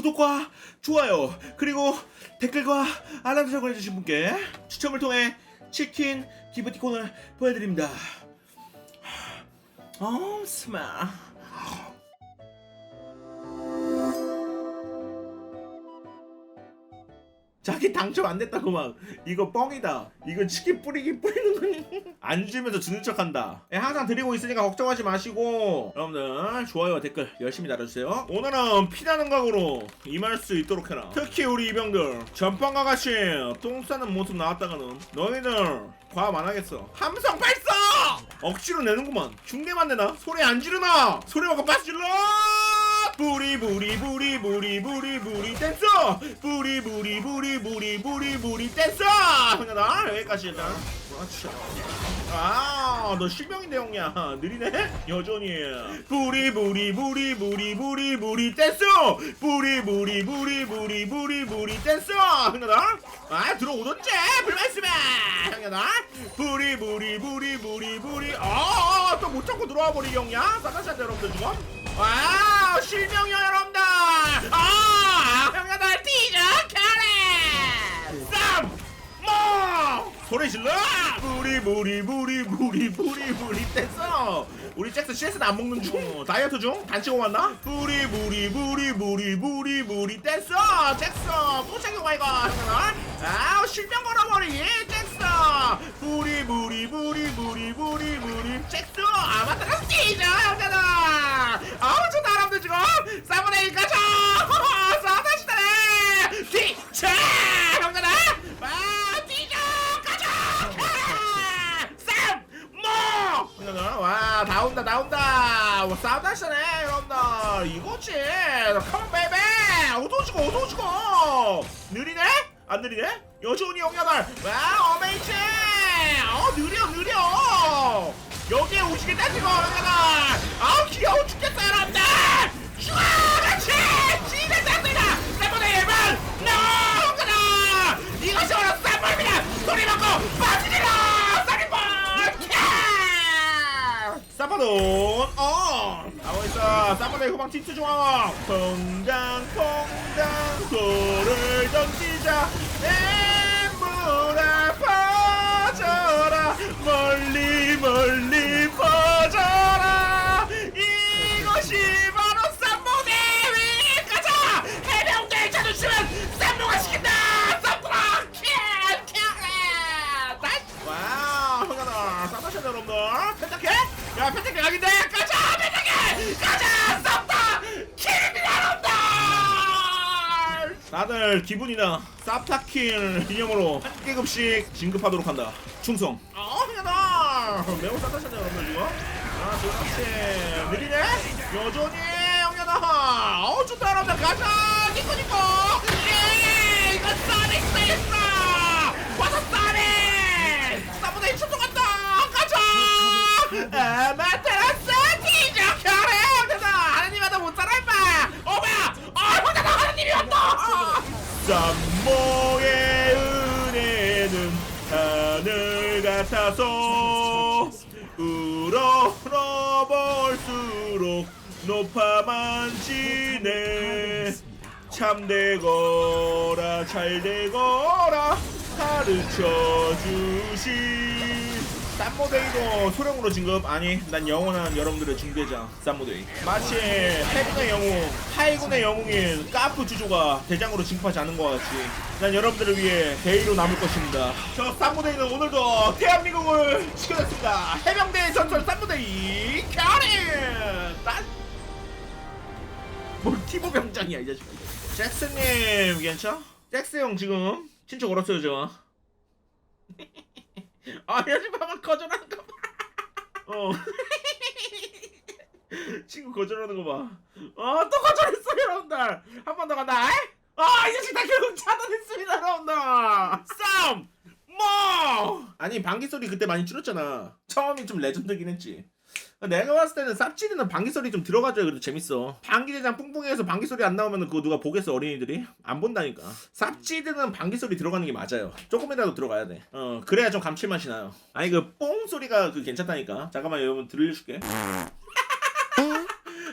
구독과 좋아요 그리고 댓글과 알람 설정을 해주신 분께 추첨을 통해 치킨 기프티콘을 보내드립니다. 어 스마. 자기 당첨 안 됐다고 막 이거 뻥이다. 이건 치킨 뿌리기 뿌리는 거니 안 주면서 주는 척한다. 예, 항상 드리고 있으니까 걱정하지 마시고. 여러분들 좋아요 댓글 열심히 달아주세요. 오늘은 피나는 각오로 임할 수 있도록 해라. 특히 우리 이병들 전방과 같이 똥 싸는 모습 나왔다가는 너희들 과음 안 하겠어. 함성 발사! 억지로 내는구만. 중계만 내나 소리 안 지르나? 소리 먹고 빠스 질러 부리 부리 부리 부리 부리 부리 댄서! 부리 부리 부리 부리 부리 부리 댄서! 형님아 여기까지 일단. 그렇지 아너 실명인데 형이야. 느리네? 여전히. 부리 부리 부리 부리 부리 부리 댄서! 부리 부리 부리 부리 부리 부리 댄서! 형님아 아 들어오던지? 불말씀해 형님아 부리 부리 부리 부리 부리. 아또못 참고 들어와 버리 형이야? 사다샷 여러분들 지금 와 실명이요 여러분들. 아 형님들 티저 캐리 쌈모 소리 질러? 부리 부리 부리 부리 부리 부리 뗐어. 우리 잭스 CS는 안 먹는 중. 다이어트 중? 단치고 왔나? 부리 부리 부리 부리 부리 부리 뗐어. 잭스 또 챙겨가 이거 형님들. 아우 실명 걸어버리 부리 부리 부리 부리 부리 부리. 잭스 아 티저 형님들 아우 좋다 여러분들 지금 사무네일 가자 사다시다네 티차! 형들아. 아 티저 가자 쌈모! 형들아. 와다 온다 다 온다. 와 사다시다네 여러분들. 이거지. 컴온 베이베 어두워지고 어두워지고. 느리네? 안 느리네? 여전히 형님들 와 어메이징! 어 느려 느려. 여기에 오시겠다 지금 형님들 아우 귀여워 죽겠어 여러분들. 슈아 같이 지는 자들아 세븐의 일번 너그라 이것이 바로 쌈볼입니다. 소리 먹고 빠지리라 쌈볼 쌈볼은 어 나와 있어. 쌈볼의 후방 팀트 중앙. 퐁당 퐁당 돌을 던지자. 엠 다들 기분이나 쌉타킬 기념으로 한 계급씩 진급하도록 한다. 충성. 어 형아들 매우 쌉타션 여러분들 지금 아 좋지 느리네? 여전히 형아들 어 좋다 여러분들. 가자! 니꺼 니꺼 예 이거 싸넥스 있어 와서 싸넥 싸보다 출동한다! 가자! 아마 같아서 우러러볼수록 높아만 지네 참되거라 잘되거라 가르쳐 주신 쌈모데이도 소령으로 진급? 아니 난 영원한 여러분들의 중대장 쌈모데이. 마치 해군의 영웅 하이군의 영웅인 까프 주조가 대장으로 진급하지 않은 것 같이 난 여러분들을 위해 대의로 남을 것입니다. 저 쌈모데이는 오늘도 대한민국을 지켜냈습니다. 해병대 전설 쌈모데이 캬리 딴! 뭘 티보 병장이야 이 자식 잭스님 괜찮? 잭스 형 지금 친척 얼었어요 지금 아 요즘 봐봐 거절하는 거 봐. 어. 친구 거절하는 거 봐. 어, 또 거절했어, 여러분들. 한 번 더 간다. 에? 아, 이 자식 다 결국 차단했습니다, 여러분들. 쌈! 뭐! 아니, 방귀 소리 그때 많이 줄였잖아. 처음이 좀 레전드긴 했지. 내가 봤을 때는 쌉치드는 방귀 소리 좀 들어가줘야 그래도 재밌어. 방귀 대장 뿡뿡해서 방귀 소리 안 나오면 그거 누가 보겠어 어린이들이? 안 본다니까. 쌉치드는 방귀 소리 들어가는 게 맞아요. 조금이라도 들어가야 돼. 어 그래야 좀 감칠맛이 나요. 아니 그 뽕 소리가 그 괜찮다니까. 잠깐만 여러분 들려줄게. 아,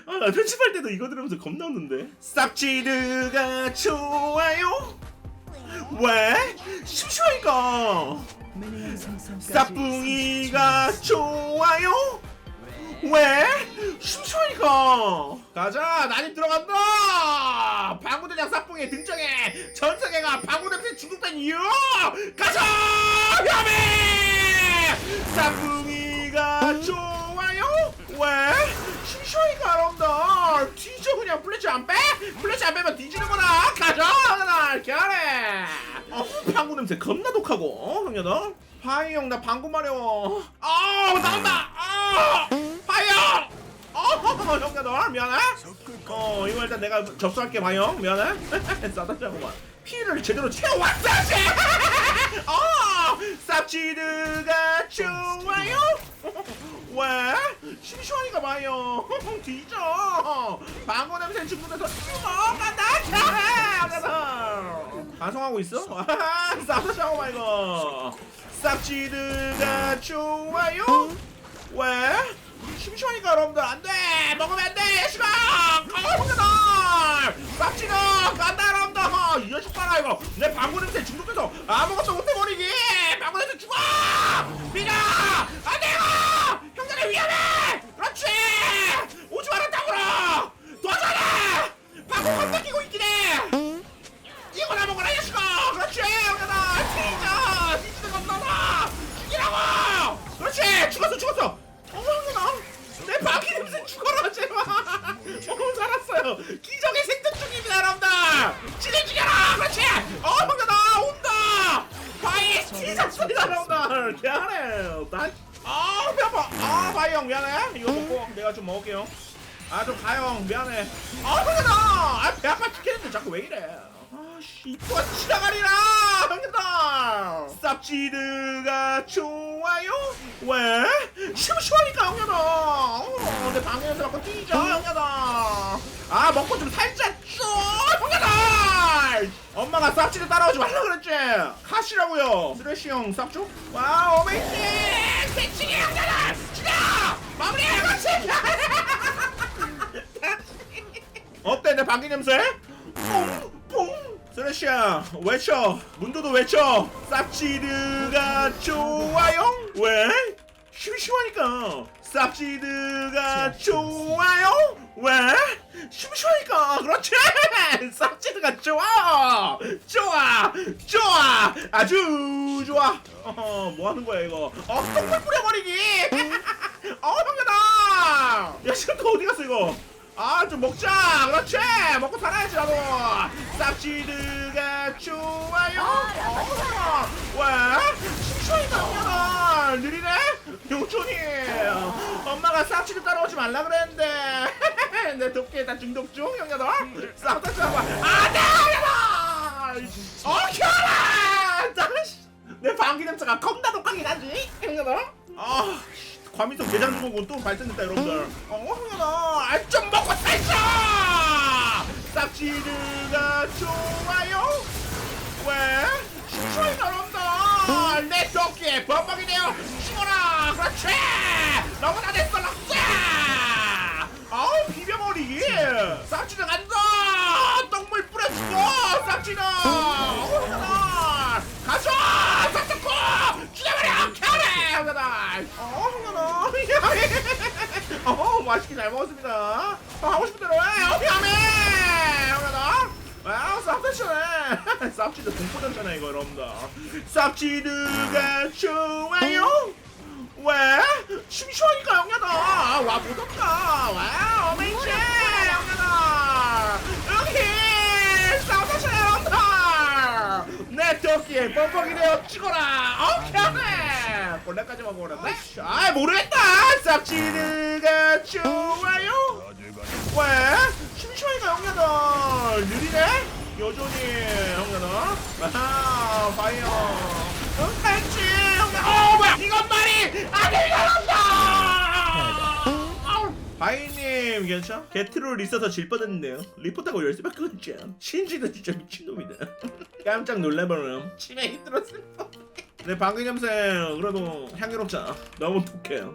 나나 편집할 때도 이거 들으면서 겁나 웃는데 쌉지르가 좋아요 왜? 심심하니까. 쌉붕이가 좋아요? 왜? 심심하니까. 가자 난입 들어간다! 방구대장 쌉붕이 등장해! 전세계가 방구냄새 중독된 이유! 가자 야매 쌉붕이가 좋아요? 왜? 심심하니까 알아온다 뒤져 그냥 플래시 안 빼? 플래시 안 빼면 뒤지는 거다 가자 나 잘해 어, 방구 냄새 겁나 독하고 어 형님 너 하이 형나 방구 마려워 아 나온다 아형 어, 형야 너 미안해. 어, 이거 일단 내가 접수할게 봐요. 미안해. 싸다자고만. 피를 제대로 채워왔어야지. 어, 쌉지드가 좋아요. 왜? 심시원이가 봐요. 뒤져. 방구 냄새 간다. 잘해. 가서. 방송하고 있어? 봐 이거. 쌉지드가 좋아요. 왜? 심심하니까 여러분들 안돼 먹으면 안돼 시간 가만히다 쌉지가 간다 여러분들 이 녀석 봐라 이거 내 방구 냄새 중독돼서 아무것도 못 티자 소리다 여러분들 미안해. 난아 배아파. 아 바이 형 미안해. 이거 먹고 내가 좀 먹을게요. 아좀 가요 미안해. 어머나 아 배 아파 죽겠는데 자꾸 왜 이래? 아씨. 이쁘가 지나가리라 형님들 쌉지드가 좋아요? 왜? 심심하니까 형님들 어, 내 방에서 갖고 뛰죠 형님들 아. 먹고 좀 살짝 줘 엄마가 쌉지드 따라오지 말라 그랬지. 카시라고요. 쓰레쉬 형 쌉죠? 와우 어메이징! 대칭이 형님들 죽여! 마무리해 그렇지 어때 내 방귀 냄새? 뽕뽕 쓰레쉬야 외쳐. 문도도 외쳐. 쌉지드가 좋아요? 왜? 심심하니까. 쌉지드가 좋아요? 왜? 심심하니까. 그렇지 쌉지드가 좋아. 좋아. 좋아. 아주 좋아. 어허 뭐 하는 거야 이거? 어 똥물 뿌려버리기. 어 형님아 야 지금 또 어디 갔어 이거? 아 좀 먹자. 그렇지. 먹고 살아야지 나도. 쌉지드가 좋아요. 어, 왜? 형님아 느리네? 용촌이 엄마가 쌉지드 따라오지 말라 그랬는데. 내 도끼에 다 중독 중 형님아 쌉다 잡아 안돼 형님아 어 켜라 내 방귀 냄새가 겁나 독하긴 하지 형님아 아 과민성 대장 증후군 또 발생됐다 여러분들. 어 형아 알좀 먹고 살자! 쌉지드가 좋아요. 왜? 심심하게 여 도끼에 범벅이 되어 죽어라. 그렇지. 너무나 됐어 럭자 아우 비벼버리기 쌉지드 간다 똥물 뿌려주고 쌉지드 어 형아 가자 쌉싸고 죽여버려 켜래 형아 어 형아 어 맛있게 잘 먹었습니다 어, 하고 싶은 대로 해 어, 야매 형아 와우 쌉대시네 쌉지드 공포전잖아 이거 여러분들. 쌉지드가 좋아요? 왜? 심심하니까 형야다. 와 보던가 와 어메이징. 형야다. 여기 쌉대시 형다. 내 토끼에 뻥뻥이 되어 찍어라. 오케이. 볼레까지 먹어버렸네 아 모르겠다. 쌉지드가 좋아요? 왜? 심심하니까 형야다. 느리네? 여전히 형야다 아하 파이어. 응 했지 형야 어 뭐야? 이건 말이 안 들려간다! 바이님 괜찮아? 게트롤 있어서 질 뻔했는데요. 리포트하고 열쇠밖에 없죠 신지도 진짜 미친놈이다. 깜짝 놀래버려 치매 힘들었을 뻔내 방귀 냄새. 그래도 향기롭잖아. 너무 독해요